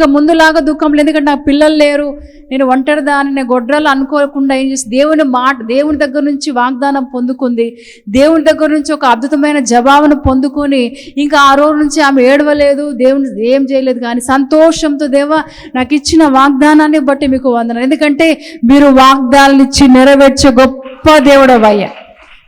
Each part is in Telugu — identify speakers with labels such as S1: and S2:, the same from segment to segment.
S1: ఇంకా ముందులాగా దుఃఖం లేదు ఎందుకంటే నాకు పిల్లలు లేరు. నేను ఒంటరి దాని నేను గొడ్రాలు అనుకోకుండా ఏం చేసి దేవుని మాట దేవుని దగ్గర నుంచి వాగ్దానం పొందుకుంది. దేవుని దగ్గర నుంచి ఒక అద్భుతమైన జవాబును పొందుకొని ఇంకా ఆ రోజు నుంచి ఆమె ఏడవలేదు. దేవుని ఏం చేయలేదు కానీ సంతోషంతో దేవ నాకు ఇచ్చిన వాగ్దానాన్ని బట్టి మీకు వందన ఎందుకంటే మీరు వాగ్దానాలు ఇచ్చి నెరవేర్చే గొప్ప దేవుడు అయ్యా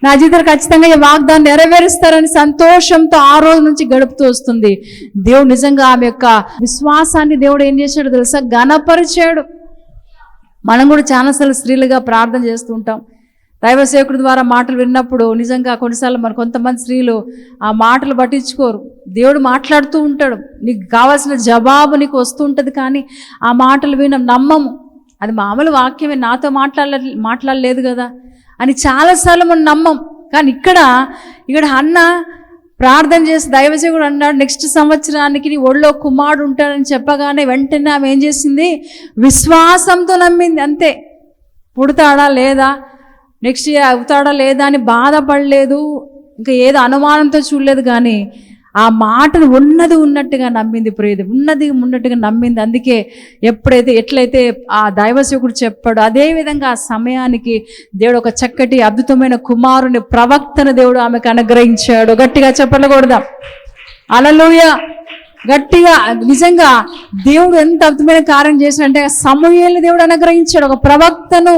S1: నా జీవితంలో ఖచ్చితంగా ఈ వాగ్దాన్ని నెరవేరుస్తారని సంతోషంతో ఆ రోజు నుంచి గడుపుతూ వస్తుంది. దేవుడు నిజంగా ఆమె యొక్క విశ్వాసాన్ని దేవుడు ఏం చేశాడు తెలుసా? ఘనపరిచాడు. మనం కూడా చాలాసార్లు స్త్రీలుగా ప్రార్థన చేస్తూ ఉంటాం. దైవ సేవకుడి ద్వారా మాటలు విన్నప్పుడు నిజంగా కొన్నిసార్లు మరి కొంతమంది స్త్రీలు ఆ మాటలు పట్టించుకోరు. దేవుడు మాట్లాడుతూ ఉంటాడు. నీకు కావాల్సిన జవాబు నీకు వస్తూ ఉంటుంది కానీ ఆ మాటలు వినం నమ్మము. అది మామూలు వాక్యమే. నాతో మాట్లాడలే మాట్లాడలేదు కదా. అని చాలాసార్లు మనం నమ్మం. కానీ ఇక్కడ ఇక్కడ అన్న ప్రార్థన చేసి దైవసేవుడు అన్నాడు నెక్స్ట్ సంవత్సరానికి నీ ఒళ్ళో కుమారుడు ఉంటాడని చెప్పగానే వెంటనే ఆమె ఏం చేసింది? విశ్వాసంతో నమ్మింది అంతే. పుడతాడా లేదా? నెక్స్ట్ ఇయర్ అవుతాడా లేదా అని బాధపడలేదు. ఇంకా ఏదో అనుమానంతో చూడలేదు కానీ ఆ మాటను ఉన్నది ఉన్నట్టుగా నమ్మింది ప్రేది ఉన్నది ఉన్నట్టుగా నమ్మింది. అందుకే ఎప్పుడైతే ఎట్లయితే ఆ దైవసేవకుడు చెప్పాడు అదేవిధంగా ఆ సమయానికి దేవుడు ఒక చక్కటి అద్భుతమైన కుమారుని ప్రవక్తను దేవుడు ఆమెకు అనుగ్రహించాడు. గట్టిగా చెప్పలకూడదా అలలోయ గట్టిగా నిజంగా దేవుడు ఎంత అద్భుతమైన కార్యం చేశాడంటే సమయాన్ని దేవుడు అనుగ్రహించాడు. ఒక ప్రవక్తను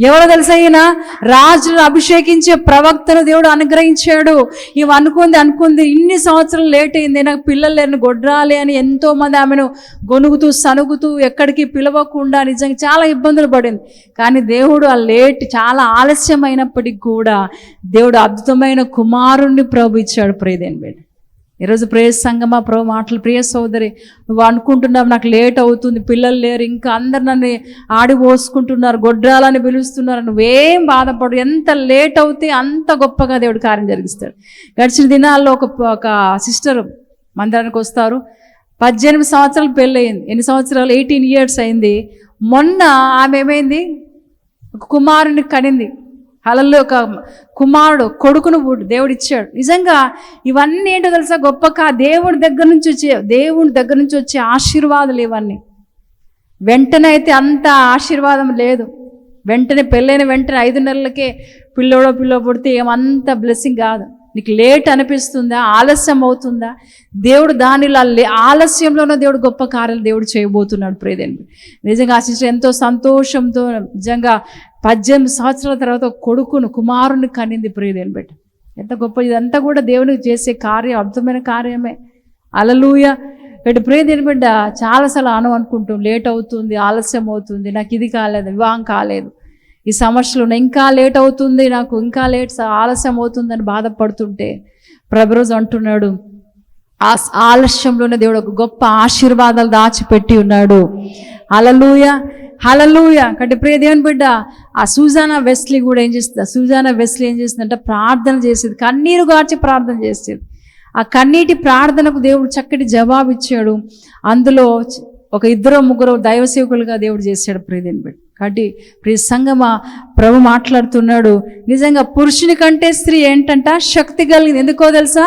S1: ఎవరో తెలుసైనా రాజును అభిషేకించే ప్రవక్తను దేవుడు అనుగ్రహించాడు. ఇవి అనుకుంది అనుకుంది ఇన్ని సంవత్సరాలు లేట్ అయింది. నాకు పిల్లలు లేని గొడ్రాలి అని ఎంతో మంది ఆమెను గొనుగుతూ సనుగుతూ ఎక్కడికి పిలవకుండా నిజంగా చాలా ఇబ్బందులు పడింది. కానీ దేవుడు ఆ లేట్ చాలా ఆలస్యమైనప్పటికీ కూడా దేవుడు అద్భుతమైన కుమారుణ్ణి ప్రభు ఇచ్చాడు. ప్రేదేని బిడ్డ. ఈరోజు ప్రేయ సంగమా ప్రభు మాటలు ప్రియ సోదరి నువ్వు అనుకుంటున్నావు నాకు లేట్ అవుతుంది పిల్లలు లేరు ఇంకా అందరు నన్ను ఆడి పోసుకుంటున్నారు గొడ్రాలని పిలుస్తున్నారు నువ్వేం బాధపడు ఎంత లేట్ అవుతే అంత గొప్పగా దేవుడు కార్యం జరిగిస్తాడు. గడిచిన దినాల్లో ఒక ఒక సిస్టర్ మందిరానికి వస్తారు. పద్దెనిమిది సంవత్సరాలు పెళ్ళయింది. ఎన్ని సంవత్సరాలు? ఎయిటీన్ ఇయర్స్ అయింది. మొన్న ఆమె ఏమైంది? ఒక కుమారుని కనింది. హలల్లో ఒక కుమారుడు కొడుకును దేవుడిచ్చాడు. ఇచ్చాడు నిజంగా ఇవన్నీ ఏంటో తెలుసా? గొప్ప కా దేవుడి దగ్గర నుంచి వచ్చే దేవుడి దగ్గర నుంచి వచ్చే ఆశీర్వాదాలు ఇవన్నీ. వెంటనే అయితే అంత ఆశీర్వాదం లేదు. వెంటనే పెళ్ళైన వెంటనే ఐదు నెలలకే పిల్లోడో పిల్లో పుడితే ఏమంత బ్లెస్సింగ్ కాదు. నీకు లేట్ అనిపిస్తుందా? ఆలస్యం అవుతుందా? దేవుడు దానిలో ఆలస్యంలోనే దేవుడు గొప్ప కార్యాలు దేవుడు చేయబోతున్నాడు ప్రేదేని నిజంగా ఆ సిస్టర్ ఎంతో సంతోషంతో నిజంగా పద్దెనిమిది సంవత్సరాల తర్వాత కొడుకును కుమారుని కనింది ప్రియదేని బిడ్డ ఎంత గొప్ప ఇదంతా కూడా దేవునికి చేసే కార్యం అద్భుతమైన కార్యమే. అలలుయ ఇటు ప్రియదేని బిడ్డ చాలాసార్లు అను అనుకుంటాం లేట్ అవుతుంది ఆలస్యం అవుతుంది నాకు ఇది కాలేదు వివాహం కాలేదు. ఈ సమస్యలు ఇంకా లేట్ అవుతుంది నాకు ఇంకా లేట్ ఆలస్యం అవుతుందని బాధపడుతుంటే ప్రభురోజు అంటున్నాడు ఆ ఆలస్యంలోనే దేవుడు ఒక గొప్ప ఆశీర్వాదాలు దాచిపెట్టి ఉన్నాడు. హలలుయ హలలుయ కాబట్టి ప్రియ దేవుని బిడ్డ ఆ సూజానా వెస్లీ కూడా ఏం చేస్తుంది? ఆ సూజానా వెస్లీ ఏం చేస్తుందంటే? ప్రార్థన చేసేది. కన్నీరు గార్చి ప్రార్థన చేసేది. ఆ కన్నీటి ప్రార్థనకు దేవుడు చక్కటి జవాబు ఇచ్చాడు. అందులో ఒక ఇద్దరు ముగ్గురు దైవ సేవకులుగా దేవుడు చేశాడు ప్రియదేని బిడ్డ. కాబట్టి ప్రియ సంగమ ప్రభు మాట్లాడుతున్నాడు. నిజంగా పురుషుని కంటే స్త్రీ ఏంటంట? శక్తి కలిగింది. ఎందుకో తెలుసా?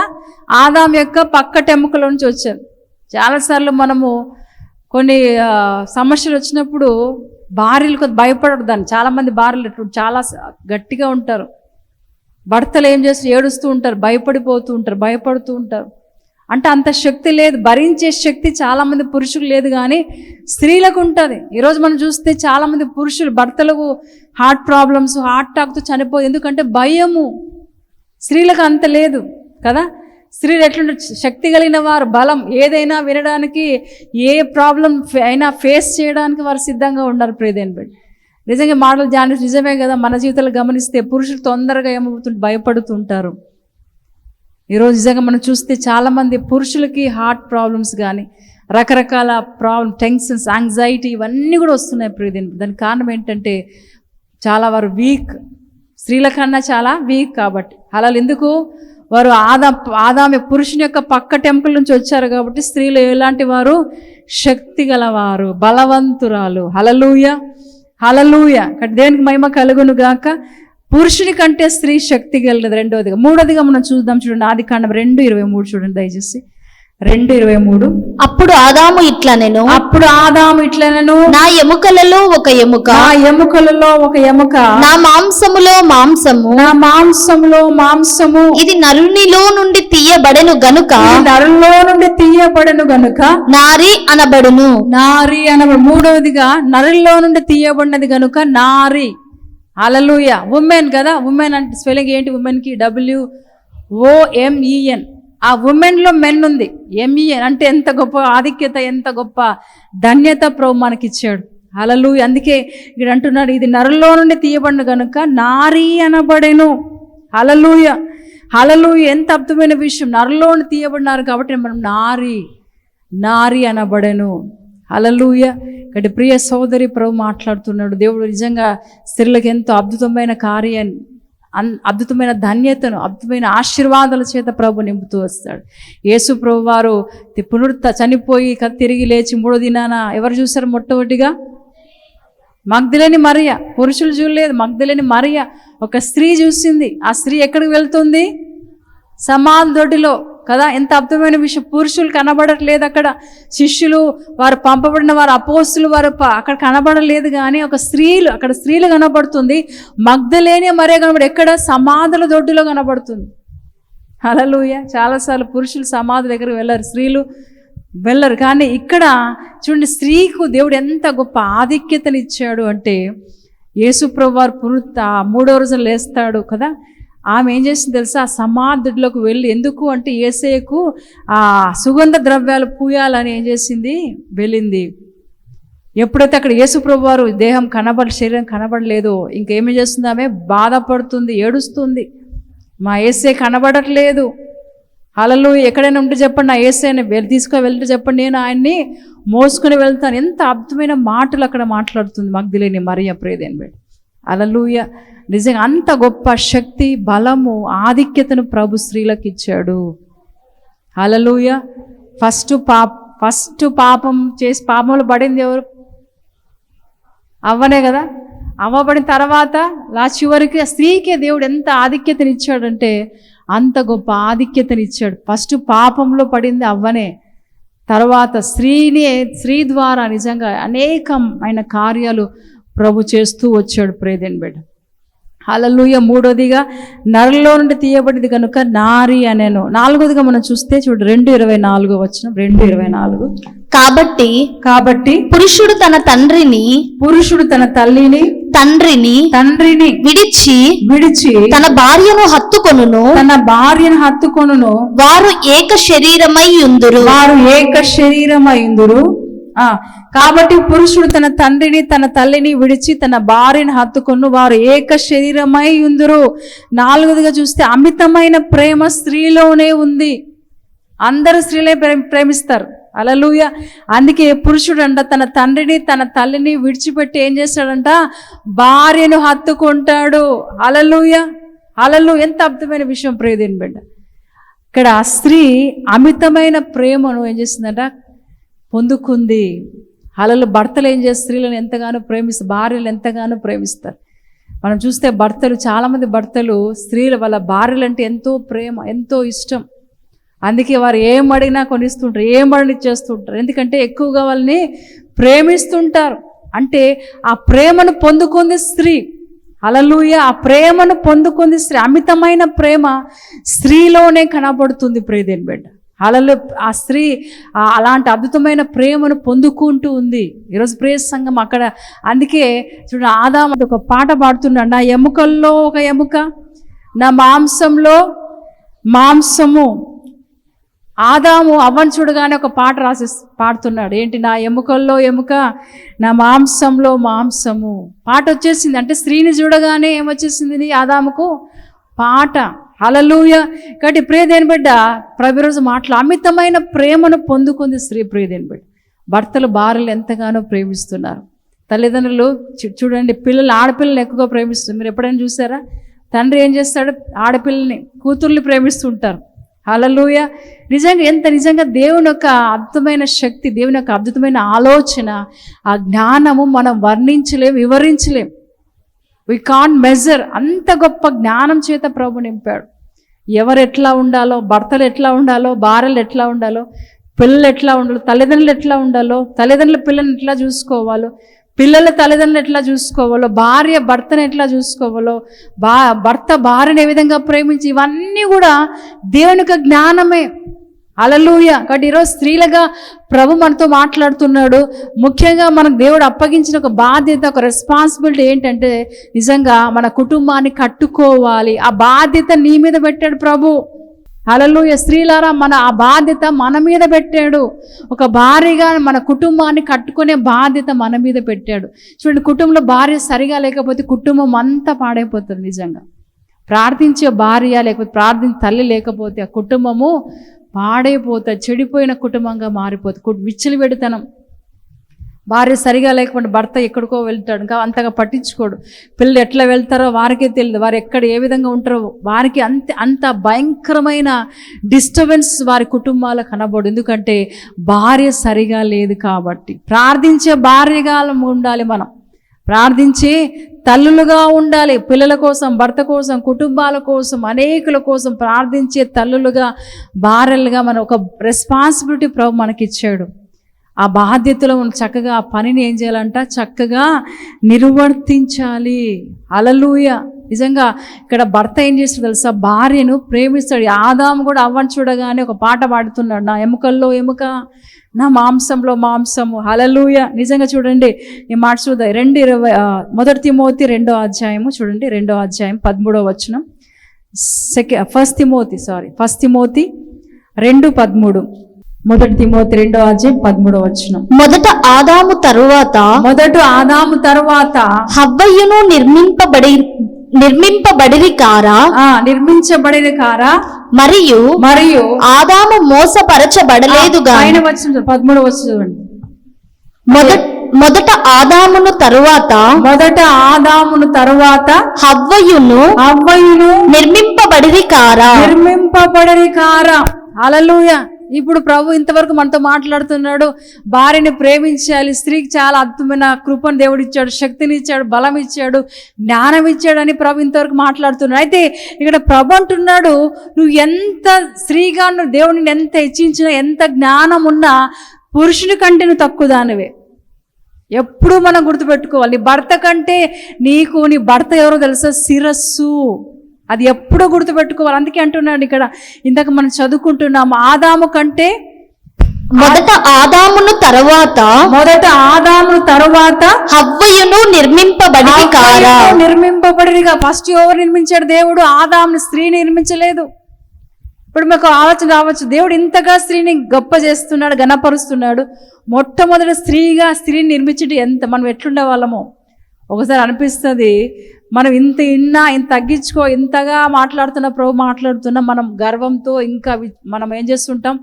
S1: ఆదాం యొక్క పక్క టెముకల నుంచి వచ్చారు చాలాసార్లు మనము కొన్ని సమస్యలు వచ్చినప్పుడు భార్యలు కొద్ది భయపడరు దాన్ని చాలామంది భార్యలు ఎట్లా చాలా గట్టిగా ఉంటారు. భర్తలు ఏం చేస్తారు? ఏడుస్తూ ఉంటారు భయపడిపోతూ ఉంటారు భయపడుతూ ఉంటారు. అంటే అంత శక్తి లేదు భరించే శక్తి చాలామంది పురుషులు లేదు కానీ స్త్రీలకు ఉంటుంది. ఈరోజు మనం చూస్తే చాలామంది పురుషులు భర్తలకు హార్ట్ ప్రాబ్లమ్స్ హార్ట్ అటాక్తో చనిపోదు ఎందుకంటే భయము. స్త్రీలకు అంత లేదు కదా? స్త్రీలు ఎట్లుంటే శక్తి కలిగిన వారు బలం ఏదైనా వినడానికి ఏ ప్రాబ్లం అయినా ఫేస్ చేయడానికి వారు సిద్ధంగా ఉండాలి ప్రియదేని బట్టి నిజంగా మాటలు జాని నిజమే కదా మన జీవితాలు గమనిస్తే పురుషులు తొందరగా ఏమవుతుంటే భయపడుతుంటారు. ఈరోజు నిజంగా మనం చూస్తే చాలామంది పురుషులకి హార్ట్ ప్రాబ్లమ్స్ కానీ రకరకాల ప్రాబ్లమ్ టెన్షన్స్ యాంగ్జైటీ ఇవన్నీ కూడా వస్తున్నాయి ప్రియదేని దానికి కారణం ఏంటంటే చాలా వారు వీక్. స్త్రీల కన్నా చాలా వీక్ కాబట్టి. అలా ఎందుకు? వారు ఆదా ఆదామె పురుషుని యొక్క పక్క టెంపుల్ నుంచి వచ్చారు కాబట్టి స్త్రీలు ఎలాంటి వారు? శక్తి గలవారు బలవంతురాలు. హలలూయ హలలూయ దేనికి మహిమ కలుగును గాక? పురుషుని కంటే స్త్రీ శక్తి గలదు రెండవదిగా మూడోదిగా మనం చూద్దాం చూడండి. ఆది కాండం రెండు ఇరవై మూడు చూడండి దయచేసి. రెండు ఇరవై మూడు.
S2: అప్పుడు ఆదాము ఇట్లా నేను
S1: అప్పుడు ఆదాము ఇట్లనను.
S2: నా ఎముకలలో ఒక ఎముక.
S1: నా ఎముకలలో ఒక ఎముక.
S2: నా మాంసములో మాంసము.
S1: నా మాంసములో మాంసము.
S2: ఇది నరునిలో నుండి తీయబడెను గనుక.
S1: ఈ నరుల్లో నుండి తీయబడను గనుక.
S2: నారి అనబడును.
S1: నారి అనబ మూడవదిగా నరుల్లో నుండి తీయబడినది గనుక నారి. అలలుయ ఉమెన్ కదా? ఉమెన్ అంటే స్పెల్లింగ్ ఏంటి? ఉమెన్కి డబ్ల్యూ ఓఎంఈఎన్ ఆ ఉమెన్లో మెన్ ఉంది. ఎంఈఎన్ అంటే ఎంత గొప్ప ఆధిక్యత ఎంత గొప్ప ధన్యత ప్రభు మనకిచ్చాడు. అలలు అందుకే ఇక్కడ అంటున్నాడు ఇది నరలో నుండి తీయబడిన కనుక నారీ అనబడెను. హలలుయ అలలు ఎంత అద్భుతమైన విషయం. నరులో నుండి తీయబడినారు కాబట్టి మనం నారి నారి అనబడెను. అలలుయ ఇక్కడ ప్రియ సోదరి ప్రభు మాట్లాడుతున్నాడు. దేవుడు నిజంగా స్త్రీలకు ఎంతో అద్భుతమైన కార్యాన్ని అద్భుతమైన ధన్యతను అద్భుతమైన ఆశీర్వాదాల చేత ప్రభు నింపుతూ వస్తాడు. యేసు ప్రభు వారు తి- పునరుత్త చనిపోయి క- తిరిగి లేచి మూడో దినాన ఎవరు చూశారు మొట్టమొదటిగా? మగ్ధులేని మరియ. పురుషులు చూడలేదు. మగ్ధులేని మరియ. ఒక స్త్రీ చూసింది. ఆ స్త్రీ ఎక్కడికి వెళ్తుంది? సమాధి దొడ్డిలో. కదా? ఎంత అద్భుతమైన విషయం. పురుషులు కనబడట్లేదు అక్కడ. శిష్యులు వారు పంపబడిన వారు అపోస్తులు వారు అక్కడ కనబడలేదు కానీ ఒక స్త్రీలు అక్కడ స్త్రీలు కనబడుతుంది. మగ్ధలేని మరే కనబడి ఎక్కడ? సమాధుల దొడ్డులో కనబడుతుంది. అలలుయ చాలాసార్లు పురుషులు సమాధి దగ్గర వెళ్ళరు స్త్రీలు వెళ్ళరు. కానీ ఇక్కడ చూడండి స్త్రీకు దేవుడు ఎంత గొప్ప ఆధిక్యతనిచ్చాడు అంటే యేసుప్రభు వారు పునరుత్త మూడో రోజున లేస్తాడు కదా? ఆమె ఏం చేసింది తెలుసా? ఆ సమాధుడిలోకి వెళ్ళి ఎందుకు అంటే ఏసేకు ఆ సుగంధ ద్రవ్యాలు పూయాలని ఏం చేసింది? వెళ్ళింది. ఎప్పుడైతే అక్కడ యేసుప్రభు వారు దేహం కనబడ శరీరం కనబడలేదు ఇంకేమి చేస్తుంది ఆమె? బాధపడుతుంది ఏడుస్తుంది. మా ఏసే కనబడట్లేదు. అలలు ఎక్కడైనా ఉంటే చెప్పండి నా ఏసైని వెళ్ళి తీసుకొని వెళ్తే చెప్పండి నేను ఆయన్ని మోసుకొని వెళ్తాను. ఎంత అద్భుతమైన మాటలు అక్కడ మాట్లాడుతుంది మగ్ధులేని మరియ ప్రేదేని బెడ్ అలలుయ నిజంగా అంత గొప్ప శక్తి బలము ఆధిక్యతను ప్రభు స్త్రీలకు ఇచ్చాడు. అలలుయ ఫస్ట్ పాప ఫస్ట్ పాపం చేసి పాపంలో పడింది ఎవరు? అవ్వనే కదా? అవ్వబడిన తర్వాత లా చివరికి స్త్రీకే దేవుడు ఎంత ఆధిక్యతనిచ్చాడంటే అంత గొప్ప ఆధిక్యతనిచ్చాడు ఫస్ట్ పాపంలో పడింది అవ్వనే. తర్వాత స్త్రీని స్త్రీ ద్వారా నిజంగా అనేకమైన కార్యాలు ప్రభు చేస్తూ వచ్చాడు ప్రేదెన్ బిడ్డ. హలలుయ మూడోదిగా నరలో నుండి తీయబడింది కనుక నారి అనేను. నాలుగోదిగా మనం చూస్తే చూడు రెండు ఇరవై నాలుగు వచ్చిన రెండు ఇరవై నాలుగు.
S2: కాబట్టి
S1: కాబట్టి
S2: పురుషుడు తన తండ్రిని
S1: పురుషుడు తన తల్లిని
S2: తండ్రిని
S1: తండ్రిని
S2: విడిచి
S1: విడిచి
S2: తన భార్యను హత్తుకొనును.
S1: తన భార్యను హత్తుకొనును.
S2: వారు ఏక శరీరమై ఉందురు.
S1: వారు ఏక శరీరమైందురు ఆ కాబట్టి పురుషుడు తన తండ్రిని తన తల్లిని విడిచి తన భార్యను హత్తుకొను వారు ఏక శరీరమై ఉందరు. నాలుగోదిగా చూస్తే అమితమైన ప్రేమ స్త్రీలోనే ఉంది. అందరూ స్త్రీలే ప్రేమ ప్రేమిస్తారు. అలలుయ అందుకే పురుషుడు అంట తన తండ్రిని తన తల్లిని విడిచిపెట్టి ఏం చేస్తాడంట? భార్యను హత్తుకుంటాడు. అలలుయ అలలు ఎంత అద్భుతమైన విషయం ప్రేదేని బిడ్డ. ఇక్కడ ఆ స్త్రీ అమితమైన ప్రేమను ఏం చేస్తుందంట? పొందుకుంది. అలలు భర్తలు ఏం చేస్తారు? స్త్రీలను ఎంతగానో ప్రేమిస్తారు. భార్యలు ఎంతగానో ప్రేమిస్తారు. మనం చూస్తే భర్తలు చాలామంది భర్తలు స్త్రీల వాళ్ళ భార్యలు అంటే ఎంతో ప్రేమ ఎంతో ఇష్టం. అందుకే వారు ఏం అడిగినా కొనిస్తుంటారు ఏం అడిగి చేస్తుంటారు ఎందుకంటే ఎక్కువగా వాళ్ళని ప్రేమిస్తుంటారు. అంటే ఆ ప్రేమను పొందుకుంది స్త్రీ. అలలుయ ఆ ప్రేమను పొందుకుంది స్త్రీ. అమితమైన ప్రేమ స్త్రీలోనే కనబడుతుంది ప్రేదేని బిడ్డ. అలలో ఆ స్త్రీ అలాంటి అద్భుతమైన ప్రేమను పొందుకుంటూ ఉంది. ఈరోజు ప్రేమ సంఘం అక్కడ. అందుకే చూడ ఆదాం ఒక పాట పాడుతున్నాడు. నా ఎముకల్లో ఒక ఎముక నా మాంసంలో మాంసము. ఆదాము అవ్వను చూడగానే ఒక పాట రాసి పాడుతున్నాడు. ఏంటి? నా ఎముకల్లో ఎముక నా మాంసంలో మాంసము. పాట వచ్చేసింది. అంటే స్త్రీని చూడగానే ఏమొచ్చేసింది? ఆదాముకు పాట. హలలుయ కాబట్టి ప్రియదేని బిడ్డ ప్రతిరోజు మాటలు అమితమైన ప్రేమను పొందుకుంది స్త్రీ ప్రియదేని బిడ్డ. భర్తలు భార్యలు ఎంతగానో ప్రేమిస్తున్నారు. తల్లిదండ్రులు చూడండి పిల్లలు ఆడపిల్లలు ఎక్కువగా ప్రేమిస్తారు మీరు ఎప్పుడైనా చూసారా? తండ్రి ఏం చేస్తాడు? ఆడపిల్లని కూతుర్ని ప్రేమిస్తుంటారు హలలుయ నిజంగా ఎంత నిజంగా దేవుని యొక్క అద్భుతమైన శక్తి దేవుని యొక్క అద్భుతమైన ఆలోచన ఆ జ్ఞానము మనం వర్ణించలేం వివరించలేం వి కాన్ మెజర్ అంత గొప్ప జ్ఞానం చేత ప్రభు నింపాడు. ఎవరు ఎట్లా ఉండాలో భర్తలు ఎట్లా ఉండాలో భార్యలు ఎట్లా ఉండాలో పిల్లలు ఎట్లా ఉండాలో తల్లిదండ్రులు ఎట్లా ఉండాలో తల్లిదండ్రుల పిల్లల్ని ఎట్లా చూసుకోవాలో పిల్లల తల్లిదండ్రులు ఎట్లా చూసుకోవాలో భార్య భర్తను ఎట్లా చూసుకోవాలో భా భర్త భార్యను ఏ విధంగా ప్రేమించి ఇవన్నీ కూడా దేవునికి జ్ఞానమే. అలలుయ. కాబట్టి ఈరోజు స్త్రీలుగా ప్రభు మనతో మాట్లాడుతున్నాడు. ముఖ్యంగా మనకు దేవుడు అప్పగించిన ఒక బాధ్యత ఒక రెస్పాన్సిబిలిటీ ఏంటంటే నిజంగా మన కుటుంబాన్ని కట్టుకోవాలి. ఆ బాధ్యత నీ మీద పెట్టాడు ప్రభు. అలలుయ. స్త్రీలారా మన ఆ బాధ్యత మన మీద పెట్టాడు. ఒక భార్యగా మన కుటుంబాన్ని కట్టుకునే బాధ్యత మన మీద పెట్టాడు. చూడండి కుటుంబంలో భార్య సరిగా లేకపోతే కుటుంబం అంతా పాడైపోతుంది నిజంగా. ప్రార్థించే భార్య లేకపోతే ప్రార్థించే తల్లి లేకపోతే ఆ కుటుంబము పాడైపోతా చెడిపోయిన కుటుంబంగా మారిపోతుంది కు- విచ్చలవిడితనం. భార్య సరిగా లేకపోతే భర్త ఎక్కడికో వెళ్తాడు. ఇంకా అంతగా పట్టించుకోడు. పిల్లలు ఎట్లా వెళ్తారో వారికే తెలియదు వారు ఎక్కడ ఏ విధంగా ఉంటారో వారికి అంత అంత భయంకరమైన డిస్టర్బెన్స్ వారి కుటుంబాలకు కనబడు ఎందుకంటే భార్య సరిగా లేదు కాబట్టి. ప్రార్థించే భార్యగా ఉండాలి మనం. ప్రార్థించి తల్లులుగా ఉండాలి. పిల్లల కోసం భర్త కోసం కుటుంబాల కోసం అనేకుల కోసం ప్రార్థించే తల్లులుగా భార్యలుగా మన ఒక రెస్పాన్సిబిలిటీ ప్రభు మనకిచ్చాడు. ఆ బాధ్యతలో మనం చక్కగా ఆ పనిని ఏం చేయాలంట? చక్కగా నిర్వర్తించాలి. అలలుయ నిజంగా ఇక్కడ భర్త ఏం చేస్తాడు తెలుసా? భార్యను ప్రేమిస్తాడు. ఆదాము కూడా అవ్వని చూడగానే ఒక పాట పాడుతున్నాడు. నా ఎముకల్లో ఎముక నా మాంసంలో మాంసము. హలలుయ నిజంగా చూడండి. ఈ మాట చూద్దాం. రెండు ఇరవై మొదటి తిమోతి రెండో అధ్యాయము. చూడండి. రెండో అధ్యాయం పదమూడో వచనం. Second first Timothy sorry first Timothy రెండు పదమూడు. మొదటి తిమోతి రెండో అధ్యాయం పదమూడో వచనం.
S2: మొదట ఆదాము తరువాత
S1: మొదట ఆదాము తర్వాత
S2: హవ్వయును నిర్మింపబడి నిర్మింపబడిరి కారా?
S1: ఆ నిర్మించబడిన కారా?
S2: మరియు
S1: మరియు
S2: ఆదాము మోసపరచబడలేదుగా
S1: పైన వచ్చిన పదమూడు వచ్చి చూడండి
S2: మొదట మొదట ఆదామును తరువాత
S1: మొదట ఆదామును తరువాత
S2: హవ్వయును
S1: అవ్వయును
S2: నిర్మింపబడిరి కారా?
S1: నిర్మింపబడని కారా. అలలుయ ఇప్పుడు ప్రభు ఇంతవరకు మనతో మాట్లాడుతున్నాడు. భార్యని ప్రేమించాలి. స్త్రీకి చాలా అద్భుతమైన కృపను దేవుడు ఇచ్చాడు. శక్తిని ఇచ్చాడు. బలం ఇచ్చాడు. జ్ఞానం ఇచ్చాడు అని ప్రభు ఇంతవరకు మాట్లాడుతున్నాడు. అయితే ఇక్కడ ప్రభు అంటున్నాడు నువ్వు ఎంత స్త్రీగా నువ్వు దేవుడిని ఎంత హెచ్చించినా ఎంత జ్ఞానం ఉన్నా పురుషుని కంటే నువ్వు తక్కువ దానివే ఎప్పుడు మనం గుర్తుపెట్టుకోవాలి. నీ భర్త కంటే నీకు నీ భర్త ఎవరో తెలుసా? శిరస్సు. అది ఎప్పుడూ గుర్తుపెట్టుకోవాలి. అందుకే అంటున్నాడు ఇక్కడ ఇందాక మనం చదువుకుంటున్నాము ఆదాము కంటే
S2: మొదట ఆదామును తరువాత
S1: మొదట ఆదాము తరువాత
S2: హవ్వయును నిర్మింపబడిరి కారా?
S1: నిర్మింపబడిగా ఫస్ట్ ఎవరు నిర్మించాడు దేవుడు? ఆదాముని స్త్రీని నిర్మించలేదు. ఇప్పుడు మీకు ఆలోచన రావచ్చు. దేవుడు ఇంతగా స్త్రీని గొప్ప చేస్తున్నాడు గణపరుస్తున్నాడు మొట్టమొదటి స్త్రీగా స్త్రీని నిర్మించడం ఎంత? మనం ఎట్లుండే వాళ్ళమో ఒకసారి అనిపిస్తుంది మనం ఇంత ఇన్నా ఇంత తగ్గించుకో ఇంతగా మాట్లాడుతున్న ప్రభు మాట్లాడుతున్నా మనం గర్వంతో ఇంకా మనం ఏం చేస్తుంటాం?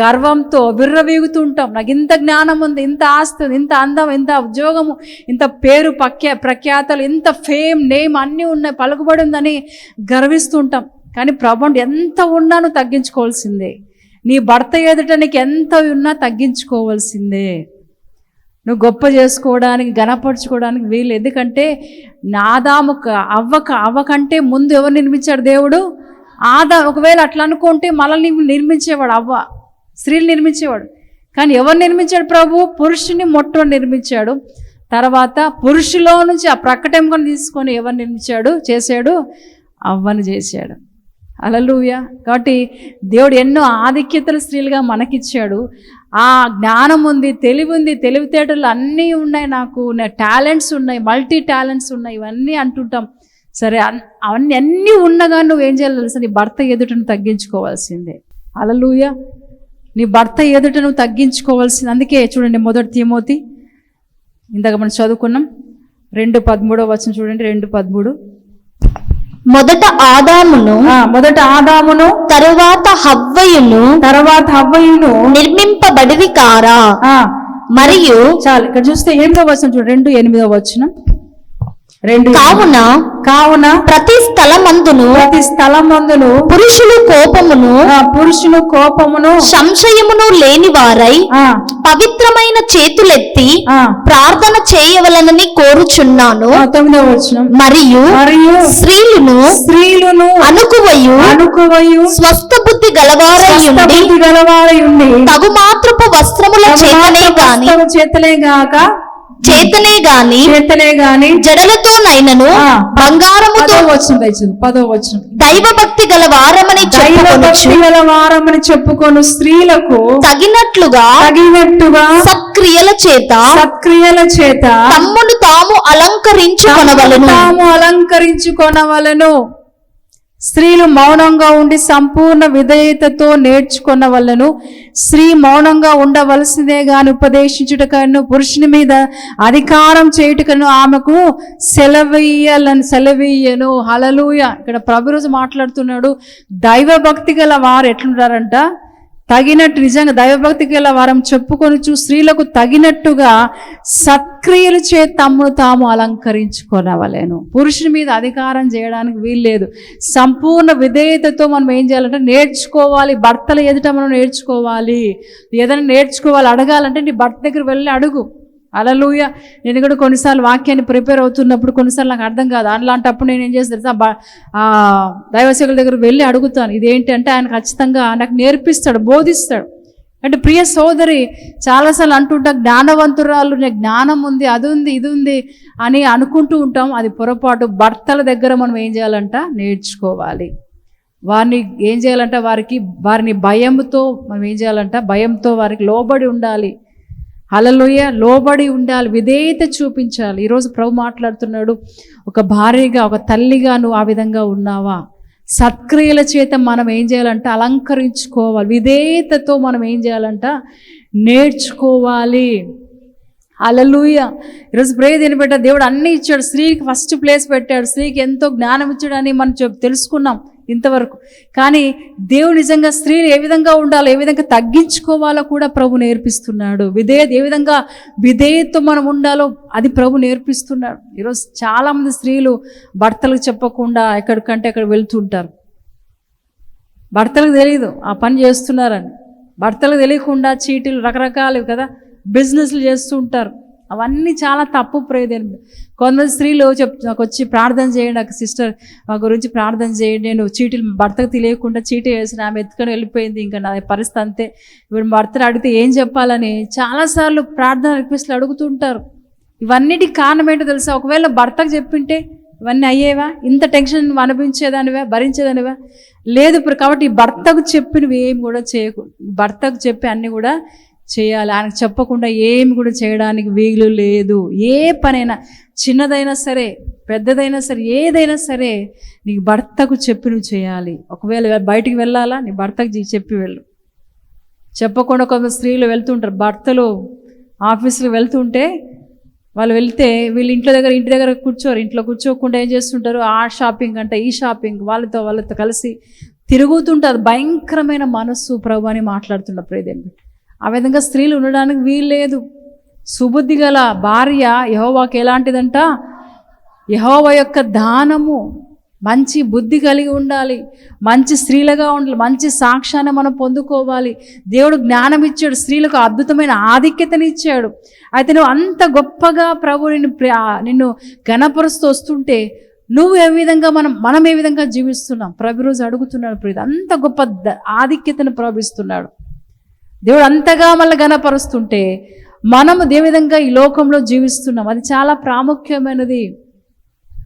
S1: గర్వంతో విర్రవీగుతూ ఉంటాం నాకు ఇంత జ్ఞానం ఉంది ఇంత ఆస్తి ఇంత అందం ఇంత ఉద్యోగము ఇంత పేరు ప్రఖ్యా ప్రఖ్యాతలు ఇంత ఫేమ్ నేమ్ అన్నీ ఉన్నాయి పలుకుబడి ఉందని గర్విస్తుంటాం. కానీ ప్రభు ఎంత ఉన్నా నువ్వు తగ్గించుకోవాల్సిందే. నీ భర్త ఎదుట నీకు ఎంత ఉన్నా తగ్గించుకోవాల్సిందే. నువ్వు గొప్ప చేసుకోవడానికి గనపరుచుకోవడానికి వీలు. ఎందుకంటే నాదాము క- అవ్వకంటే ముందు ఎవరు నిర్మించాడు దేవుడు? ఆదా ఒకవేళ అట్లా అనుకుంటే మనల్ని నిర్మించేవాడు అవ్వ. స్త్రీలు నిర్మించేవాడు. కానీ ఎవరు నిర్మించాడు ప్రభు? పురుషుని మొట్ట నిర్మించాడు. తర్వాత పురుషులో నుంచి ఆ ప్రకటెంకొని తీసుకొని ఎవరు నిర్మించాడు? చేశాడు? అవ్వను చేశాడు. అలలుయ కాబట్టి దేవుడు ఎన్నో ఆధిక్యతలు స్త్రీలుగా మనకిచ్చాడు. ఆ జ్ఞానం ఉంది తెలివి ఉంది తెలివితేటలు అన్నీ ఉన్నాయి నాకు. టాలెంట్స్ ఉన్నాయి మల్టీ టాలెంట్స్ ఉన్నాయి ఇవన్నీ అంటుంటాం. సరే అన్- అవన్నీ అన్నీ ఉన్నగా నువ్వు ఏం చేయాలి తెలుసా? నీ భర్త ఎదుటను తగ్గించుకోవాల్సిందే. అలలుయ నీ భర్త ఎదుటను తగ్గించుకోవాల్సింది. అందుకే చూడండి మొదటి తిమోతి. ఇందాక మనం చదువుకున్నాం. రెండు పదమూడో వచ్చిన చూడండి. రెండు పదమూడు.
S2: మొదట ఆదామును
S1: మొదట ఆదామును
S2: తరువాత హవ్వయును
S1: తర్వాత హవ్వయును
S2: నిర్మింపబడిరి కారా? మరియు
S1: చాలు ఇక్కడ చూస్తే ఎనిమిదో వచ్చిన చూడండి రెండు ఎనిమిదో వచ్చిన రెండు
S2: కావున
S1: కావున
S2: ప్రతి స్థలమందును
S1: ప్రతి స్థలమందును
S2: పురుషులు కోపమును
S1: పురుషులు కోపమును
S2: సంశయమును లేని వారై పవిత్రమైన చేతులెత్తి ప్రార్థన చేయవలనని కోరుచున్నాను.
S1: ఆ, తొమ్మిదవ వచనం.
S2: మరియు
S1: మరియు
S2: స్త్రీలను
S1: స్త్రీలను
S2: అనుకువయు
S1: అనుకువయు
S2: స్వస్థ బుద్ధి
S1: గలవారై ఉండి
S2: తగు మాత్రపు వస్త్రముల చేతనే గాని
S1: చేతలే గాక
S2: చేతనే గాని
S1: చేతలే గాని
S2: జడలతోనైనను
S1: ఆ.
S2: బంగారముతో
S1: పదో వచనం దయచేసి పదో వచనం
S2: దైవ భక్తి గల వారమని
S1: భక్తి గల వారమని చెప్పుకొను స్త్రీలకు
S2: తగినట్లుగా
S1: తగినట్టుగా
S2: సక్రియల చేత
S1: సత్క్రియల చేత
S2: తమ్మును తాము అలంకరించుకొనవలను
S1: తాము అలంకరించుకొనవలను స్త్రీలు మౌనంగా ఉండి సంపూర్ణ విధేయతతో నేర్చుకున్న వల్లను స్త్రీ మౌనంగా ఉండవలసిందే గాని ఉపదేశించుటకను పురుషుని మీద అధికారం చేయుటకను ఆమెకు సెలవీయలను సెలవీయను. హలలుయ ఇక్కడ ప్రభు రోజు మాట్లాడుతున్నాడు. దైవ భక్తి గల వారు ఎట్లుంటారంట? తగినట్టు నిజంగా దైవభక్తి గల వారం చెప్పుకొనుచు స్త్రీలకు తగినట్టుగా సత్క్రియలు చే తమ్మును తాము అలంకరించుకొనవలేను. పురుషుని మీద అధికారం చేయడానికి వీల్లేదు. సంపూర్ణ విధేయతతో మనం ఏం చేయాలంటే నేర్చుకోవాలి. భర్తల ఎదుట మనం నేర్చుకోవాలి. ఏదైనా నేర్చుకోవాలి అడగాలంటే నీ భర్త దగ్గర వెళ్ళి అడుగు. అలలుయ నేను కూడా కొన్నిసార్లు వాక్యాన్ని ప్రిపేర్ అవుతున్నప్పుడు కొన్నిసార్లు నాకు అర్థం కాదు. అలాంటప్పుడు నేను ఏం చేస్తాను దైవసేకుల దగ్గర వెళ్ళి అడుగుతాను. ఇదేంటి అంటే ఆయన ఖచ్చితంగా నాకు నేర్పిస్తాడు బోధిస్తాడు. అంటే ప్రియ సోదరి చాలాసార్లు అంటుంటా జ్ఞానవంతురాలు నాకు జ్ఞానం ఉంది అది ఉంది ఇది ఉంది అని అనుకుంటూ ఉంటాం. అది పొరపాటు. భర్తల దగ్గర మనం ఏం చేయాలంట? నేర్చుకోవాలి. వారిని ఏం చేయాలంటే? వారికి వారిని భయంతో మనం ఏం చేయాలంట? భయంతో వారికి లోబడి ఉండాలి. అలలోయ లోబడి ఉండాలి విధేయత చూపించాలి. ఈరోజు ప్రభు మాట్లాడుతున్నాడు ఒక భార్యగా ఒక తల్లిగా నువ్వు ఆ విధంగా ఉన్నావా? సత్క్రియల చేత మనం ఏం చేయాలంటే అలంకరించుకోవాలి. విధేయతతో మనం ఏం చేయాలంట? నేర్చుకోవాలి. అలలుయ ఈరోజు ప్రే దీని దేవుడు అన్నీ ఇచ్చాడు. స్త్రీకి ఫస్ట్ ప్లేస్ పెట్టాడు. స్త్రీకి ఎంతో జ్ఞానం ఇచ్చాడని మనం తెలుసుకున్నాం. ఇంతవరకు. కానీ దేవుడు నిజంగా స్త్రీలు ఏ విధంగా ఉండాలో ఏ విధంగా తగ్గించుకోవాలో కూడా ప్రభు నేర్పిస్తున్నాడు. విధేయత ఏ విధంగా విధేయతతో మనం ఉండాలో అది ప్రభు నేర్పిస్తున్నాడు. ఈరోజు చాలామంది స్త్రీలు భర్తలకు చెప్పకుండా ఎక్కడికంటే అక్కడ వెళ్తుంటారు. భర్తలకు తెలియదు ఆ పని చేస్తున్నారని. భర్తలకు తెలియకుండా చీటీలు రకరకాలు కదా బిజినెస్లు చేస్తూ ఉంటారు అవన్నీ చాలా తప్పు ప్రయోజనం. కొందరు స్త్రీలు చెప్ నాకు వచ్చి ప్రార్థన చేయండి నాకు సిస్టర్ మా గురించి ప్రార్థన చేయండి నేను చీటీలు భర్తకు తెలియకుండా చీటీ వేసిన ఆమె ఎత్తుకొని వెళ్ళిపోయింది. ఇంకా నా పరిస్థితి అంతే. ఇప్పుడు భర్తను అడిగితే ఏం చెప్పాలని చాలాసార్లు ప్రార్థన రిక్వెస్ట్లు అడుగుతుంటారు. ఇవన్నిటికి కారణం ఏంటో తెలుసా? ఒకవేళ భర్తకు చెప్పింటే ఇవన్నీ అయ్యేవా? ఇంత టెన్షన్ అనిపించేదానివా అనుభవించేదానివా? భరించేదానివా? లేదు ఇప్పుడు కాబట్టి భర్తకు చెప్పినవి ఏమి కూడా చేయకు భర్తకు చెప్పి అన్నీ కూడా చేయాలి. ఆయనకు చెప్పకుండా ఏమి కూడా చేయడానికి వీలు లేదు. ఏ పనైనా చిన్నదైనా సరే పెద్దదైనా సరే ఏదైనా సరే నీకు భర్తకు చెప్పి నువ్వు చేయాలి. ఒకవేళ బయటికి వెళ్ళాలా నీ భర్తకు చెప్పి వెళ్ళు. చెప్పకుండా కొంత స్త్రీలు వెళ్తుంటారు. భర్తలు ఆఫీసులు వెళ్తుంటే వాళ్ళు వెళ్తే వీళ్ళు ఇంట్లో దగ్గర ఇంటి దగ్గర కూర్చోరు. ఇంట్లో కూర్చోకుండా ఏం చేస్తుంటారు? ఆ షాపింగ్ అంటే ఈ షాపింగ్ వాళ్ళతో వాళ్ళతో కలిసి తిరుగుతుంటారు. భయంకరమైన మనస్సు ప్రభు అని మాట్లాడుతున్న ప్రేదేం ఆ విధంగా స్త్రీలు ఉండడానికి వీలు లేదు. సుబుద్ధి గల భార్య యహోవాకి ఎలాంటిదంట? యహోవ యొక్క దానము. మంచి బుద్ధి కలిగి ఉండాలి. మంచి స్త్రీలుగా ఉండాలి. మంచి సాక్ష్యాన్ని మనం పొందుకోవాలి. దేవుడు జ్ఞానం ఇచ్చాడు స్త్రీలకు అద్భుతమైన ఆధిక్యతని ఇచ్చాడు అయితే నువ్వు అంత గొప్పగా ప్రభు నిన్ను ప్ర- నిన్ను గణపరుస్తూ వస్తుంటే నువ్వు ఏ విధంగా మనం మనం ఏ విధంగా జీవిస్తున్నాం? ప్రభు రోజు అడుగుతున్నాడు ప్రతి అంత గొప్ప ద- ఆధిక్యతను ప్రవహిస్తున్నాడు దేవుడు అంతగా మళ్ళీ గణపరుస్తుంటే మనము ఏ విధంగా ఈ లోకంలో జీవిస్తున్నాం. అది చాలా ప్రాముఖ్యమైనది.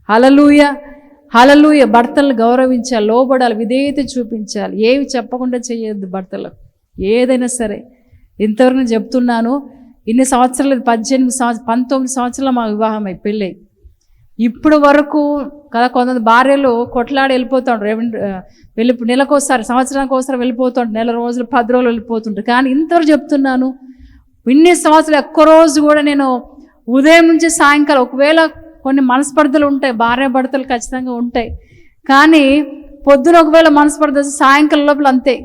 S1: హలలుయ హలలుయ భర్తలను గౌరవించాలి లోబడాలి విధేయత చూపించాలి. ఏవి చెప్పకుండా చేయొద్దు భర్తలకు ఏదైనా సరే. ఇంతవరకు చెప్తున్నాను ఇన్ని సంవత్సరాలు పద్దెనిమిది సంవత్సరం పంతొమ్మిది సంవత్సరాలు మా వివాహం అయి పెళ్ళి ఇప్పుడు వరకు కదా కొంతమంది భార్యలు కొట్లాడి వెళ్ళిపోతాడు వెళ్ళి నెలకోసారి సంవత్సరానికి ఒకసారి వెళ్ళిపోతుంటారు నెల రోజులు పది రోజులు వెళ్ళిపోతుంటారు కానీ ఇంతవరకు చెప్తున్నాను ఇన్ని సంవత్సరాలు ఒక్క రోజు కూడా నేను ఉదయం నుంచి సాయంకాలం ఒకవేళ కొన్ని మనస్పర్ధలు ఉంటాయి భార్య భర్తలు ఖచ్చితంగా ఉంటాయి. కానీ పొద్దున ఒకవేళ మనస్పర్ధ సాయంకాలం లోపల అంతే.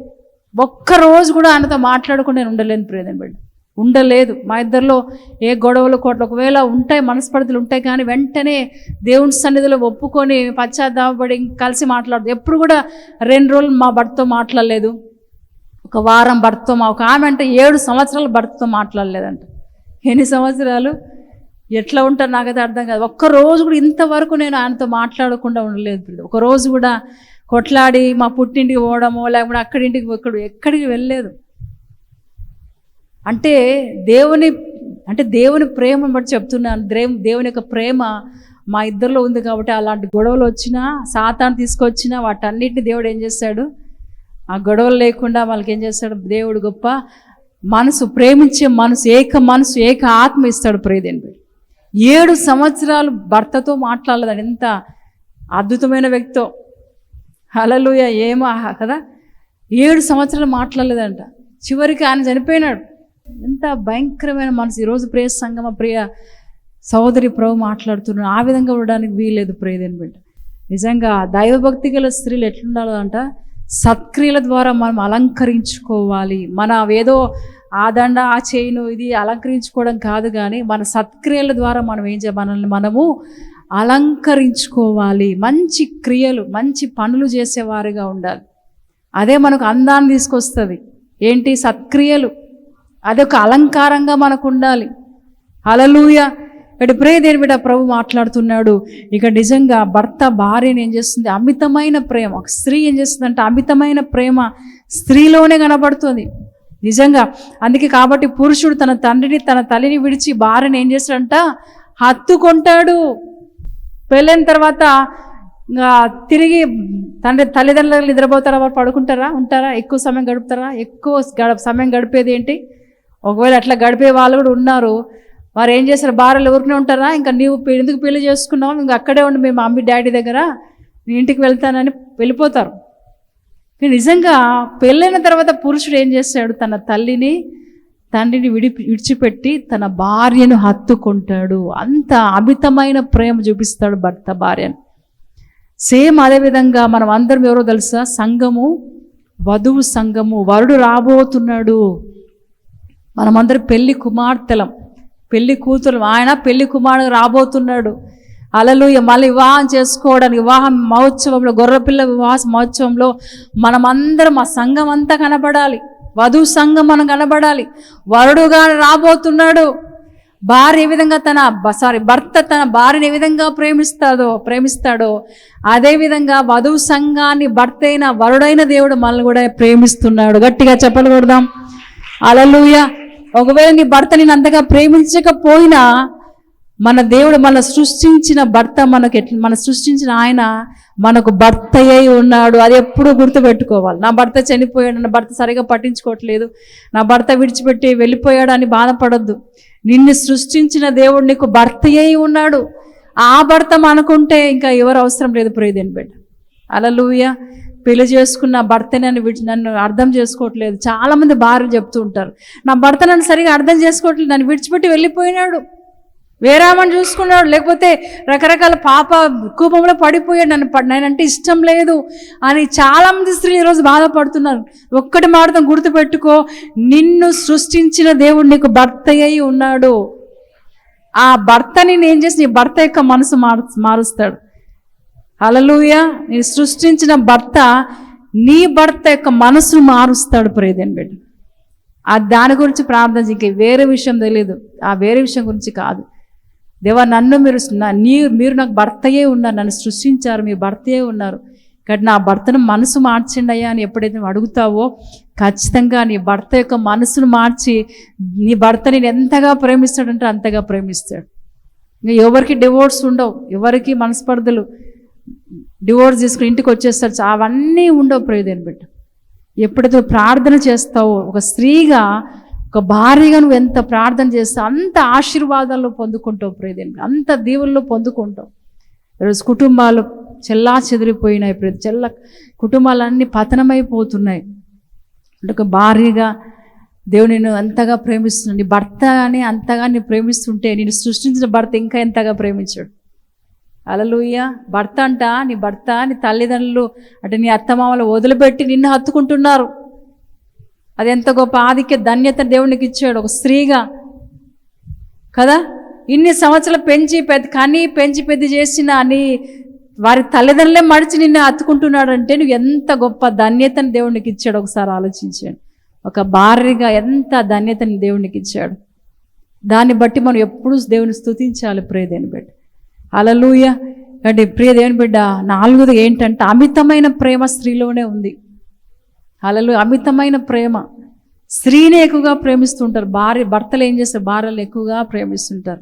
S1: ఒక్క రోజు కూడా ఆయనతో మాట్లాడకుండా నేను ఉండలేను ప్రేదం బిడ్డ. ఉండలేదు. మా ఇద్దరిలో ఏ గొడవలు కోట్లు ఒకవేళ ఉంటాయి మనస్పర్ధలు ఉంటాయి కానీ వెంటనే దేవుని సన్నిధిలో ఒప్పుకొని పశ్చాత్తాపడి కలిసి మాట్లాడదు. ఎప్పుడు కూడా రెండు రోజులు మా భర్తతో మాట్లాడలేదు. ఒక వారం భర్తతో మా ఒక ఆమె అంటే ఏడు సంవత్సరాలు భర్తతో మాట్లాడలేదంట. ఎన్ని సంవత్సరాలు? ఎట్లా ఉంటారు నాకైతే అర్థం కాదు. ఒక్క రోజు కూడా ఇంతవరకు నేను ఆయనతో మాట్లాడకుండా ఉండలేదు ఒకరోజు కూడా కొట్లాడి మా పుట్టింటికి పోవడమో లేకపోతే అక్కడింటికి ఇక్కడ ఎక్కడికి వెళ్ళలేదు. అంటే దేవుని అంటే దేవుని ప్రేమ బట్టి చెప్తున్నాను. దేవుని యొక్క ప్రేమ మా ఇద్దరిలో ఉంది కాబట్టి అలాంటి గొడవలు వచ్చినా సాతాను తీసుకొచ్చినా వాటన్నిటిని దేవుడు ఏం చేస్తాడు? ఆ గొడవలు లేకుండా వాళ్ళకి ఏం చేస్తాడు? దేవుడు గొప్ప మనసు ప్రేమించే మనసు ఏక మనసు ఏక ఆత్మ ఇస్తాడు ప్రేదేంటి ఏడు సంవత్సరాలు భర్తతో మాట్లాడలేదండి. ఎంత అద్భుతమైన వ్యక్తితో. హలలుయ ఏమో కదా? ఏడు సంవత్సరాలు మాట్లాడలేదంట. చివరికి ఆయన చనిపోయినాడు. ఎంత భయంకరమైన మనసు. ఈరోజు ప్రియ సంగమ ప్రియ సహోదరి ప్రభు మాట్లాడుతున్నాడు. ఆ విధంగా ఉండడానికి వీలేదు ప్రియదేని బిడ్డ. నిజంగా దైవభక్తి గల స్త్రీలు ఎట్లుండాలంట సత్క్రియల ద్వారా మనం అలంకరించుకోవాలి. మన ఏదో ఆ దండ ఆ చేయిను ఇది అలంకరించుకోవడం కాదు కానీ మన సత్క్రియల ద్వారా మనం ఏం చేయాలి? మనల్ని మనము అలంకరించుకోవాలి. మంచి క్రియలు మంచి పనులు చేసేవారిగా ఉండాలి. అదే మనకు అందాన్ని తీసుకొస్తుంది. ఏంటి? సత్క్రియలు. అదొక అలంకారంగా మనకు ఉండాలి అలలూయ ఇక్కడ ప్రే దేని బిడ్డ ప్రభు మాట్లాడుతున్నాడు. ఇక నిజంగా భర్త భార్యని ఏం చేస్తుంది? అమితమైన ప్రేమ. ఒక స్త్రీ ఏం చేస్తుందంటే అమితమైన ప్రేమ స్త్రీలోనే కనబడుతుంది. నిజంగా. అందుకే కాబట్టి పురుషుడు తన తండ్రిని తన తల్లిని విడిచి భార్యని ఏం చేస్తాడంట? హత్తుకుంటాడు. పెళ్ళైన తర్వాత ఇంకా తిరిగి తండ్రి తల్లిదండ్రులు నిద్రపోతారా? వారు పడుకుంటారా? ఉంటారా? ఎక్కువ సమయం గడుపుతారా? ఎక్కువ గడ సమయం గడిపేది ఏంటి? ఒకవేళ అట్లా గడిపే వాళ్ళు కూడా ఉన్నారు వారు ఏం చేశారు భార్యలు ఊరికనే ఉంటారా? ఇంకా నీవు ఎందుకు పెళ్ళి చేసుకున్నావు? ఇంకా అక్కడే ఉండి మేము మమ్మీ డాడీ దగ్గర నీ ఇంటికి వెళ్తానని వెళ్ళిపోతారు. నిజంగా పెళ్ళైన తర్వాత పురుషుడు ఏం చేస్తాడు? తన తల్లిని తండ్రిని విడి విడిచిపెట్టి తన భార్యను హత్తుకుంటాడు. అంత అమితమైన ప్రేమ చూపిస్తాడు భర్త భార్యను. సేమ్ అదేవిధంగా మనం అందరం ఎవరో తెలుసా? సంఘము వధువు సంఘము వరుడు రాబోతున్నాడు. మనమందరం పెళ్ళి కుమార్తెలం పెళ్ళి కూతురు ఆయన పెళ్ళి కుమారుడు రాబోతున్నాడు. అలలు మళ్ళీ వివాహం చేసుకోవడానికి వివాహం మహోత్సవంలో గొర్రెపిల్ల వివాహ మహోత్సవంలో మనమందరం ఆ సంఘం అంతా కనబడాలి. వధువు సంఘం మనం కనబడాలి. వరుడుగా రాబోతున్నాడు. భార్య ఏ విధంగా తన సారీ భర్త తన భార్యని ఏ విధంగా ప్రేమిస్తాడో ప్రేమిస్తాడో అదేవిధంగా వధువు సంఘాన్ని భర్త అయిన వరుడైన దేవుడు మనల్ని కూడా ప్రేమిస్తున్నాడు. గట్టిగా చెప్పలు కొడదాం. అలలుయ ఒకవేళ నీ భర్త నేను అంతగా ప్రేమించకపోయినా మన దేవుడు మన సృష్టించిన భర్త మనకు ఎట్లా మన సృష్టించిన ఆయన మనకు భర్త అయి ఉన్నాడు. అది ఎప్పుడూ గుర్తుపెట్టుకోవాలి. నా భర్త చనిపోయాడు నా భర్త సరిగా పట్టించుకోవట్లేదు నా భర్త విడిచిపెట్టి వెళ్ళిపోయాడు అని బాధపడద్దు. నిన్ను సృష్టించిన దేవుడు నీకు భర్త అయి ఉన్నాడు. ఆ భర్త మనకుంటే ఇంకా ఎవరు అవసరం లేదు ప్రియదేని బిడ్డ. అలలుయ పెళ్ళి చేసుకున్న భర్త నన్ను విడిచి నన్ను అర్థం చేసుకోవట్లేదు. చాలామంది భార్యలు చెప్తూ ఉంటారు. నా భర్త నన్ను సరిగా అర్థం చేసుకోవట్లేదు. నన్ను విడిచిపెట్టి వెళ్ళిపోయినాడు. వేరామని చూసుకున్నాడు. లేకపోతే రకరకాల పాప కూపంలో పడిపోయాడు. నన్ను నేనంటే ఇష్టం లేదు అని చాలామంది స్త్రీలు ఈరోజు బాధపడుతున్నారు. ఒక్కటి మాత్రం గుర్తుపెట్టుకో. నిన్ను సృష్టించిన దేవుడు నీకు భర్త అయి ఉన్నాడు. ఆ భర్తని నేను చేసి నీ భర్త యొక్క మనసు మారు మారుస్తాడు. అలలుయ నీ సృష్టించిన భర్త నీ భర్త యొక్క మనసును మారుస్తాడు ప్రేదేని బిడ్డ. ఆ దాని గురించి ప్రార్థన ఇంక వేరే విషయం తెలియదు ఆ వేరే విషయం గురించి కాదు. దేవా నన్ను మీరు నీ మీరు నాకు భర్తయే ఉన్నారు. నన్ను సృష్టించారు మీ భర్తయే ఉన్నారు. కాబట్టి నా భర్తను మనసు మార్చండి అయ్యా అని ఎప్పుడైతే నువ్వు అడుగుతావో ఖచ్చితంగా నీ భర్త యొక్క మనసును మార్చి నీ భర్త నేను ఎంతగా ప్రేమిస్తాడంటే అంతగా ప్రేమిస్తాడు. ఇంకా ఎవరికి డివోర్స్ ఉండవు. ఎవరికి మనస్పర్ధలు డివోర్స్ తీసుకుని ఇంటికి వచ్చేస్తారు. అవన్నీ ఉండవు ప్రయోజనం బిడ్డ ఎప్పుడైతే ప్రార్థన చేస్తావో ఒక స్త్రీగా ఒక భార్యగా నువ్వు ఎంత ప్రార్థన చేస్తావు అంత ఆశీర్వాదాలు పొందుకుంటావు ప్రియదేవి అంత దీవుల్లో పొందుకుంటావు. ఈరోజు కుటుంబాలు చెల్లా చెదిరిపోయినాయి ప్రతి చెల్ల కుటుంబాలన్నీ పతనమైపోతున్నాయి. అంటే ఒక భార్యగా దేవుడు నేను అంతగా ప్రేమిస్తున్నాను నీ భర్త అని అంతగా నీ ప్రేమిస్తుంటే నేను సృష్టించిన భర్త ఇంకా ఎంతగా ప్రేమించాడు? అలలుయ్య. భర్త అంట నీ భర్త నీ తల్లిదండ్రులు అంటే నీ అత్తమామలు వదిలిపెట్టి నిన్ను హత్తుకుంటున్నారు. అది ఎంత గొప్ప ఆధిక్య ధన్యత దేవునికి ఇచ్చాడు ఒక స్త్రీగా. కదా? ఇన్ని సంవత్సరాలు పెంచి పెద్ద కని పెంచి పెద్ద చేసిన అని వారి తల్లిదండ్రులే మడిచి నిన్ను హత్తుకుంటున్నాడు అంటే నువ్వు ఎంత గొప్ప ధన్యతను దేవునికి ఇచ్చాడు? ఒకసారి ఆలోచించాడు. ఒక భార్యగా ఎంత ధన్యతని దేవునికి ఇచ్చాడు? దాన్ని బట్టి మనం ఎప్పుడూ దేవుని స్తుతించాలి ప్రేదేని బట్టి అలలుయ అంటే ప్రియ దేవుని బిడ్డ నాలుగోది ఏంటంటే అమితమైన ప్రేమ స్త్రీలోనే ఉంది. అలలు అమితమైన ప్రేమ. స్త్రీని ఎక్కువగా ప్రేమిస్తుంటారు. భార్య భర్తలు ఏం చేస్తారు? భార్యలు ఎక్కువగా ప్రేమిస్తుంటారు.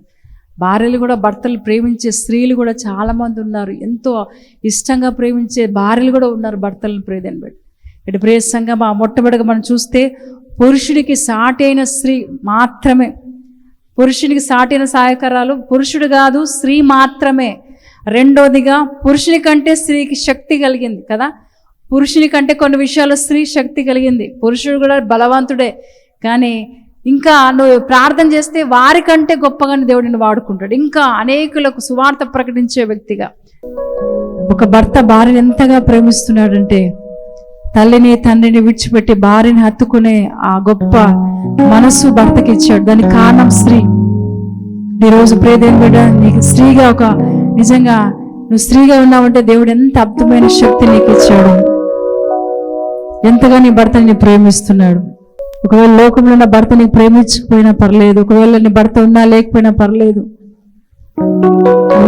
S1: భార్యలు కూడా భర్తలు ప్రేమించే స్త్రీలు కూడా చాలామంది ఉన్నారు. ఎంతో ఇష్టంగా ప్రేమించే భార్యలు కూడా ఉన్నారు భర్తలను ప్రేదని బట్టి ఇటు ప్రేసంగా మా మొట్టమొదటిగా మనం చూస్తే పురుషుడికి సాటి అయిన స్త్రీ మాత్రమే. పురుషునికి సాటిన సహాయకరాలు పురుషుడు కాదు స్త్రీ మాత్రమే. రెండోదిగా పురుషుని కంటే స్త్రీకి శక్తి కలిగింది కదా? పురుషుని కంటే కొన్ని విషయాల్లో స్త్రీ శక్తి కలిగింది. పురుషుడు కూడా బలవంతుడే. కానీ ఇంకా నువ్వు ప్రార్థన చేస్తే వారికంటే గొప్పగానే దేవుడిని వాడుకుంటాడు. ఇంకా అనేకులకు సువార్త ప్రకటించే వ్యక్తిగా. ఒక భర్త భార్యను ఎంతగా ప్రేమిస్తున్నాడంటే తల్లిని తండ్రిని విడిచిపెట్టి భార్యని హత్తుకునే ఆ గొప్ప మనసు భర్తకి ఇచ్చాడు. దానికి కారణం స్త్రీ. ఈరోజు ప్రేదేని బిడ్డ నీకు స్త్రీగా ఒక నిజంగా నువ్వు స్త్రీగా ఉన్నావంటే దేవుడు ఎంత అద్భుతమైన శక్తి నీకు ఇచ్చాడు. ఎంతగా నీ భర్తని ప్రేమిస్తున్నాడు. ఒకవేళ లోకంలో ఉన్న భర్త నీకు ప్రేమించకపోయినా పర్లేదు ఒకవేళ నీ భర్త ఉన్నా లేకపోయినా పర్లేదు.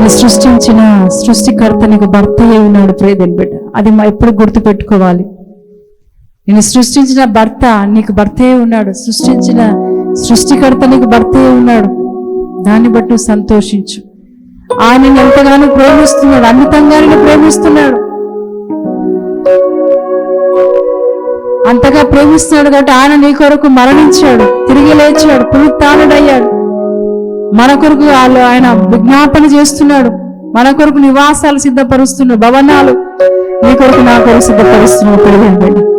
S1: సృష్టించిన సృష్టికర్త నీకు భర్తయే ఉన్నాడు ప్రేదేని బిడ్డ. అది మా ఎప్పుడు గుర్తు నేను సృష్టించిన భర్త నీకు భర్తే ఉన్నాడు. సృష్టించిన సృష్టికర్త నీకు భర్తే ఉన్నాడు. దాన్ని బట్టి సంతోషించు. ఆయన ఎంతగానో ప్రేమిస్తున్నాడు. అమితంగా ప్రేమిస్తున్నాడు. అంతగా ప్రేమిస్తున్నాడు కాబట్టి ఆయన నీ కొరకు మరణించాడు. తిరిగి లేచాడు. పునరుత్డయ్యాడు. మన కొరకు వాళ్ళు ఆయన విజ్ఞాపన చేస్తున్నాడు. మన కొరకు నివాసాలు సిద్ధపరుస్తున్నాడు. భవనాలు నీ కొరకు నా కొరకు సిద్ధపరుస్తున్నాడు. తెలియండి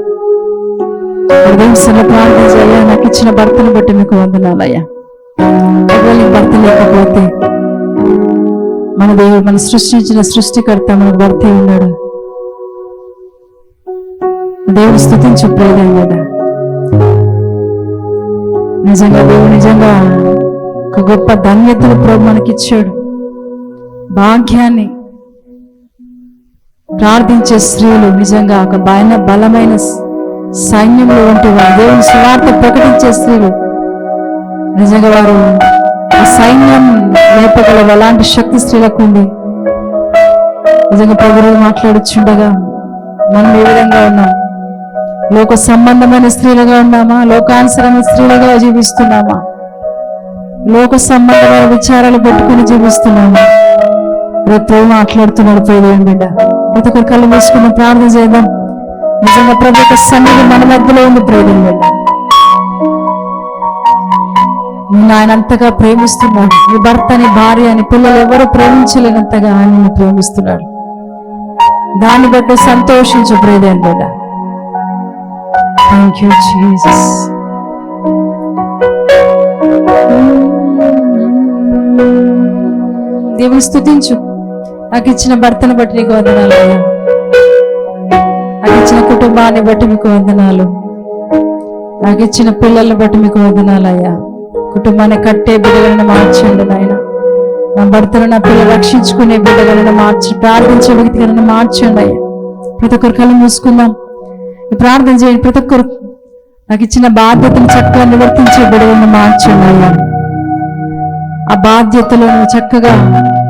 S1: హృదయం ప్రార్థన చేయ నాకు ఇచ్చిన భర్తను బట్టి మీకు వందనాలయ్యా. ఒకవేళ భర్త లేకపోతే మన దేవుడు మన సృష్టించిన సృష్టికర్త మన భర్త ఉన్నాడు. దేవుడు స్థుతించు ప్రేదం కదా. నిజంగా దేవుడు నిజంగా ఒక గొప్ప ధన్యతను ప్రభు మనకిచ్చాడు. భాగ్యాన్ని ప్రార్థించే స్త్రీలు నిజంగా ఒక భయన బలమైన సైన్యంలో వంటి వారు దేవుని స్వార్థ ప్రకటించే స్త్రీలు. నిజంగా వారు ఆ సైన్యం లేపగలరు అలాంటి శక్తి స్త్రీలకు ఉంది. నిజంగా ప్రభుత్వం మాట్లాడుచుండగా మనం ఏ విధంగా ఉన్నాం? లోక సంబంధమైన స్త్రీలుగా ఉన్నామా? లోకానుసరమైన స్త్రీలుగా జీవిస్తున్నామా? లోక సంబంధమైన విచారాలు పెట్టుకుని జీవిస్తున్నామా? రేపు మాట్లాడుతున్నాడు ప్రేదేవి బిడ్డ. ప్రతి ఒక్కరు కళ్ళు మూసుకుని ప్రార్థన చేద్దాం. నిజంగా ప్రభు యొక్క సన్నిధి మన మధ్యలో ఉంది ప్రేదేవి నిన్ను ఆయన అంతగా ప్రేమిస్తున్నాడు నీ భర్త అని భార్య అని పిల్లలు ఎవరు ప్రేమించలేనంతగా ఆయన నిన్ను ప్రేమిస్తున్నాడు. దాన్ని బట్టి సంతోషించు ప్రేదేన్ బిడ్డ. థ్యాంక్ యూ జీసస్ దేవుని స్థుతించు. నాకు ఇచ్చిన భర్తను బట్టి నీకు వందనాలు నాకు ఇచ్చిన కుటుంబాన్ని బట్టి మీకు వందనాలు. నాకు ఇచ్చిన పిల్లల్ని బట్టి మీకు వందనాలు అయ్యా కుటుంబాన్ని కట్టే బిడ్డలను మార్చండి నాయన. నా భర్తను నా పిల్లలు రక్షించుకునే బిడ్డలను మార్చి ప్రార్థించే వ్యక్తిగా మార్చండి అయ్యా. ప్రతి ఒక్కరు కళ్ళు మూసుకుందాం. ప్రార్థన చేయండి. ప్రతి ఒక్కరు నాకు ఇచ్చిన బాధ్యతను చక్కగా నివర్తించే బిడ్డలను మార్చండి అయ్యా. ఆ బాధ్యతలను చక్కగా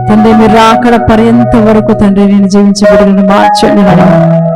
S1: తండ్రి మీరు రాకడ పర్యంత వరకు తండ్రి నేను జీవించే బిడ్డలను మార్చండి నాయన.